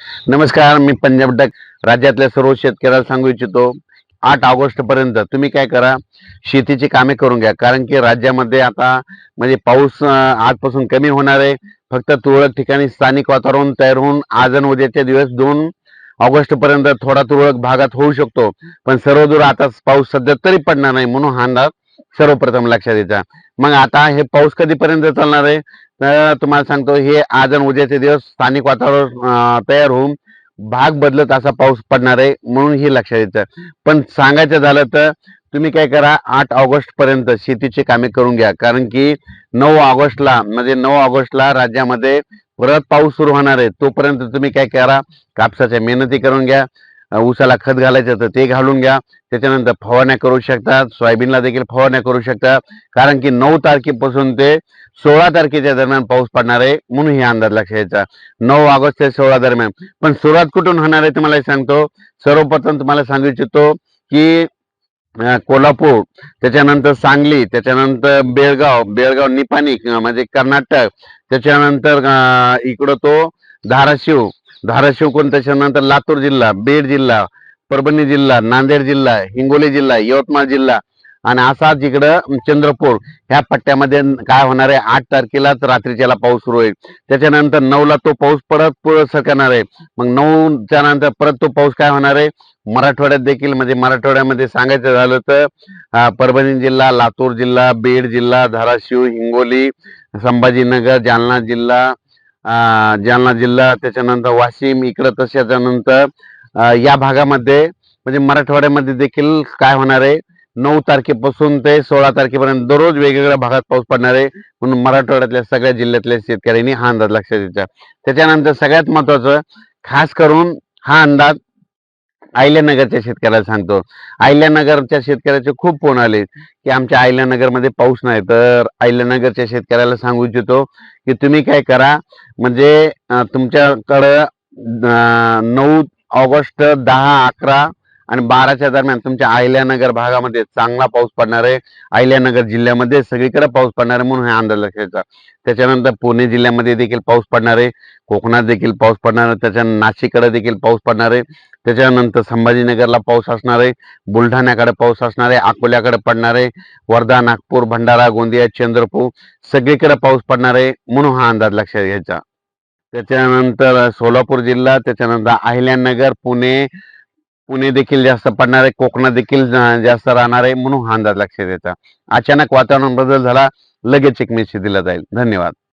नमस्कार मी पंजाब डक राज्यातल्या सर्व शेतकऱ्याला सांगू इच्छितो आठ ऑगस्ट पर्यंत तुम्ही काय करा शेतीची कामे करून घ्या कारण की राज्यामध्ये आता म्हणजे पाऊस आजपासून कमी होणार आहे फक्त तुरळक ठिकाणी स्थानिक वातावरण तयार होऊन आज आणि उद्याचे दिवस दोन ऑगस्ट पर्यंत थोडा तुरळक भागात होऊ शकतो पण सर्वदूर आता पाऊस सध्या तरी पडणार नाही म्हणून हा अंदाज सर्वप्रथम लक्षात द्यायचा मग आता हे पाऊस कधीपर्यंत चालणार आहे? तर तुम्हाला सांगतो हे आज आणि उद्याचे दिवस स्थानिक वातावरण तयार होऊन भाग बदलत असा पाऊस पडणार आहे म्हणून हे लक्षात येतं. पण सांगायचं झालं तर तुम्ही काय करा आठ ऑगस्ट पर्यंत शेतीची कामे करून घ्या. कारण की नऊ ऑगस्टला म्हणजे नऊ ऑगस्टला राज्यामध्ये परत पाऊस सुरू होणार आहे. तोपर्यंत तुम्ही काय करा कापसाच्या मेहनती करून घ्या. ऊसाला खत घालायचं तर ते घालून घ्या. त्याच्यानंतर फवारण्या करू शकतात. सोयाबीनला देखील फवारण्या करू शकता कारण की नऊ तारखेपासून ते सोळा तारखेच्या दरम्यान पाऊस पडणार आहे म्हणून हे अंदाज लक्षात यायचा नऊ ऑगस्ट ते सोळा दरम्यान. पण सुरुवात कुठून होणार आहे तुम्हाला सांगतो. सर्वप्रथम तुम्हाला सांगू इच्छितो की कोल्हापूर त्याच्यानंतर सांगली त्याच्यानंतर बेळगाव बेळगाव निपाणी म्हणजे कर्नाटक त्याच्यानंतर इकडं तो धाराशिव धाराशिव कोण त्याच्यानंतर लातूर जिल्हा बीड जिल्हा परभणी जिल्हा नांदेड जिल्हा हिंगोली जिल्हा यवतमाळ जिल्हा आणि असाच इकडं चंद्रपूर ह्या पट्ट्यामध्ये काय होणार आहे? आठ तारखेलाच रात्रीच्याला पाऊस सुरू होईल. त्याच्यानंतर नऊला तो पाऊस परत सरकणार आहे. मग नऊच्या नंतर परत तो पाऊस काय होणार आहे? मराठवाड्यात देखील म्हणजे मराठवाड्यामध्ये सांगायचं झालं तर परभणी जिल्हा लातूर जिल्हा बीड जिल्हा धाराशिव हिंगोली संभाजीनगर जालना जिल्हा जालना जिल्हा त्याच्यानंतर वाशिम इकडं तशाच्यानंतर या भागामध्ये म्हणजे मराठवाड्यामध्ये देखील काय होणार आहे? नऊ तारखेपासून ते सोळा तारखेपर्यंत दररोज वेगवेगळ्या भागात पाऊस पडणार आहे. म्हणून मराठवाड्यातल्या सगळ्या जिल्ह्यातल्या शेतकऱ्यांनी हा अंदाज लक्षात घ्यायचा. त्याच्यानंतर सगळ्यात महत्वाचं खास करून हा अंदाज अहिल्यानगरच्या शेतकऱ्याला सांगतो. अहिल्यानगरच्या शेतकऱ्याचे खूप फोन आले की आमच्या अहिल्यानगरमध्ये पाऊस नाही. तर अहिल्यानगरच्या शेतकऱ्याला सांगू इच्छितो की तुम्ही काय करा म्हणजे तुमच्याकडं नऊ ऑगस्ट दहा अकरा आणि बाराच्या दरम्यान तुमच्या अहिल्यानगर भागामध्ये चांगला पाऊस पडणार आहे. अहिल्यानगर जिल्ह्यामध्ये सगळीकडे पाऊस पडणार आहे म्हणून हे अंदाज लक्षायचा घ्यायचा. त्याच्यानंतर पुणे जिल्ह्यामध्ये देखील पाऊस पडणार आहे. कोकणात देखील पाऊस पडणार आहे. त्याच्या नाशिककडे देखील पाऊस पडणार आहे. त्याच्यानंतर संभाजीनगरला पाऊस असणार आहे. बुलढाण्याकडे पाऊस असणार आहे. अकोल्याकडे पडणार आहे. वर्धा नागपूर भंडारा गोंदिया चंद्रपूर सगळीकडे पाऊस पडणार आहे म्हणून हा अंदाज लक्षात घ्यायचा. त्याच्यानंतर सोलापूर जिल्हा त्याच्यानंतर अहिल्यानगर पुणे पुणे देखील जास्त पडणार आहे कोकणात देखील जास्त राहणार आहे म्हणून हा अंदाज लक्षात द्यायचा अचानक वातावरण बदल झाला लगेच एक मेसेज दिला जाईल. धन्यवाद.